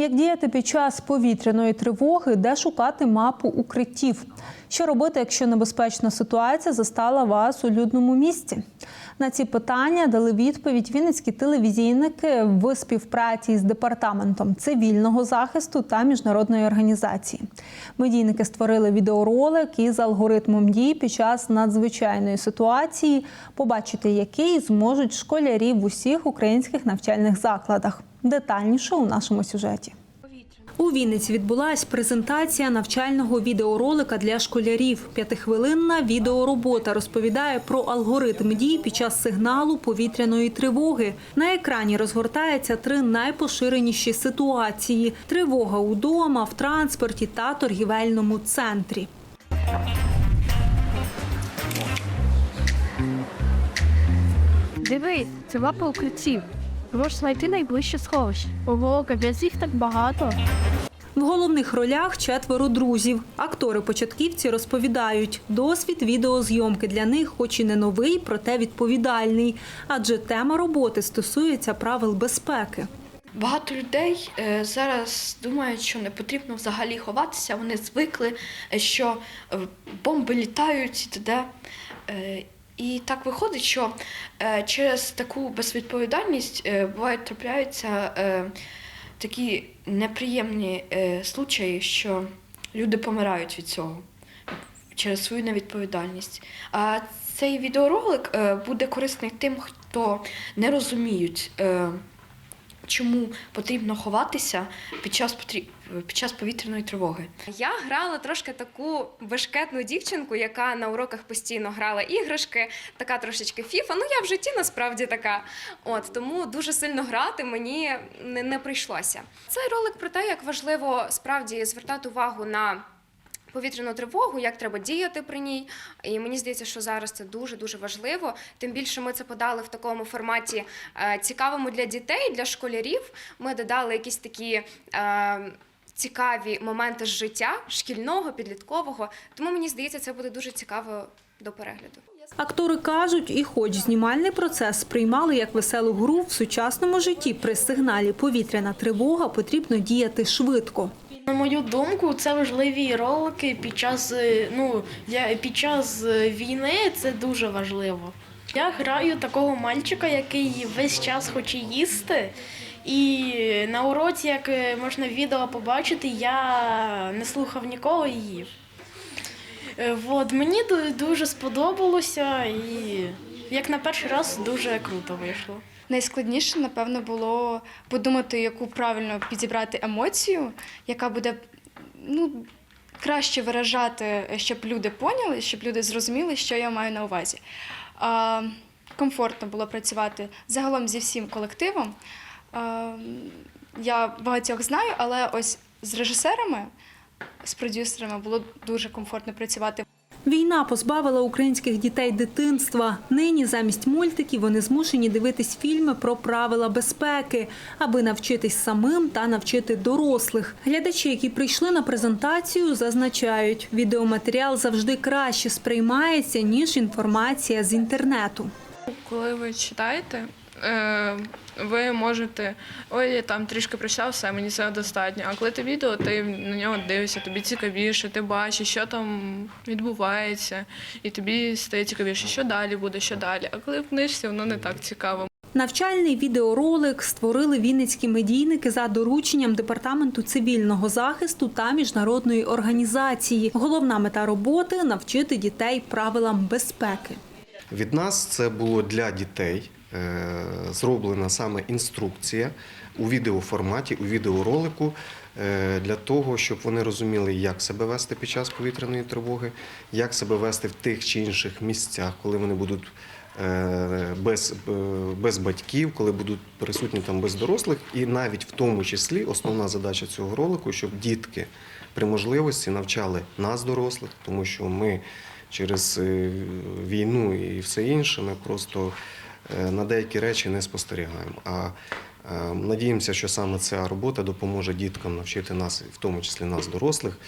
Як діяти під час повітряної тривоги, де шукати мапу укриттів? Що робити, якщо небезпечна ситуація застала вас у людному місці? На ці питання дали відповідь вінницькі телевізійники в співпраці з департаментом цивільного захисту та міжнародної організації. Медійники створили відеоролик із алгоритмом дій під час надзвичайної ситуації, побачити який зможуть школярі в усіх українських навчальних закладах. Детальніше у нашому сюжеті. У Вінниці відбулась презентація навчального відеоролика для школярів. П'ятихвилинна відеоробота розповідає про алгоритм дій під час сигналу повітряної тривоги. На екрані розгортаються три найпоширеніші ситуації: тривога удома, в транспорті та торгівельному центрі. Дивись, це мапа укриттів. Можеш знайти найближче сховище. Ого, капець їх так багато. В головних ролях четверо друзів. Актори-початківці розповідають, досвід відеозйомки для них, хоч і не новий, проте відповідальний, адже тема роботи стосується правил безпеки. Багато людей е, зараз думають, що не потрібно взагалі ховатися. Вони звикли, е, що е, бомби літають і т.д. І так виходить, що е, через таку безвідповідальність е, бувають трапляються е, такі неприємні случаї, що люди помирають від цього через свою невідповідальність. А цей відеоролик буде корисний тим, хто не розуміють. Чому потрібно ховатися під час під час повітряної тривоги. Я грала трошки таку бешкетну дівчинку, яка на уроках постійно грала іграшки, така трошечки фіфа. Ну я в житті насправді така. От тому дуже сильно грати мені не, не прийшлося. Цей ролик про те, як важливо справді звертати увагу на. Повітряну тривогу, як треба діяти при ній, і мені здається, що зараз це дуже дуже важливо. Тим більше ми це подали в такому форматі е, цікавому для дітей, для школярів. Ми додали якісь такі. Е, цікаві моменти з життя шкільного, підліткового. Тому мені здається, це буде дуже цікаво до перегляду. Актори кажуть, і хоч знімальний процес сприймали як веселу гру в сучасному житті при сигналі повітряна тривога потрібно діяти швидко. На мою думку, це важливі ролики під час е, ну для під час е, війни це дуже важливо. Я граю такого мальчика, який весь час хоче їсти. І на уроці, як е, можна відео побачити, я не слухав нікого. Е, От, мені дуже сподобалося і як на перший раз дуже круто вийшло. Найскладніше, напевно, було подумати, яку правильно підібрати емоцію, яка буде ну, краще виражати, щоб люди поняли, щоб люди зрозуміли, що я маю на увазі. А, комфортно було працювати загалом зі всім колективом. А, я багатьох знаю, але ось з режисерами, з продюсерами було дуже комфортно працювати. Війна позбавила українських дітей дитинства. Нині замість мультиків вони змушені дивитись фільми про правила безпеки, аби навчитись самим та навчити дорослих. Глядачі, які прийшли на презентацію, зазначають, відеоматеріал завжди краще сприймається ніж інформація з інтернету. Коли ви читаєте, ви можете ой, я там трішки прочитав, все, мені це достатньо. А коли ти відео, ти на нього дивишся, тобі цікавіше, ти бачиш, що там відбувається, і тобі стає цікавіше, що далі буде, що далі. А коли в книжці, воно не так цікаво. Навчальний відеоролик створили вінницькі медійники за дорученням департаменту цивільного захисту та міжнародної організації. Головна мета роботи навчити дітей правилам безпеки. Від нас це було для дітей е, зроблена саме інструкція у відеоформаті, у відеоролику е, для того, щоб вони розуміли, як себе вести під час повітряної тривоги, як себе вести в тих чи інших місцях, коли вони будуть. е, Без, без батьків, коли будуть присутні там без дорослих, і навіть в тому числі основна задача цього ролику, щоб дітки при можливості навчали нас, дорослих, тому що ми через е, війну і все інше, ми просто е, на деякі речі не спостерігаємо. А е, надіємося, що саме ця робота допоможе діткам навчити нас, в тому числі нас, дорослих,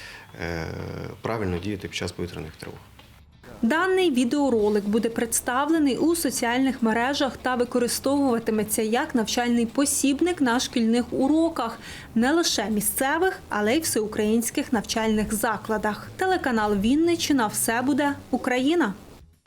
правильно діяти під час повітряних тривог. Даний відеоролик буде представлений у соціальних мережах та використовуватиметься як навчальний посібник на шкільних уроках не лише місцевих, але й всеукраїнських навчальних закладах. Телеканал Вінничина все буде Україна.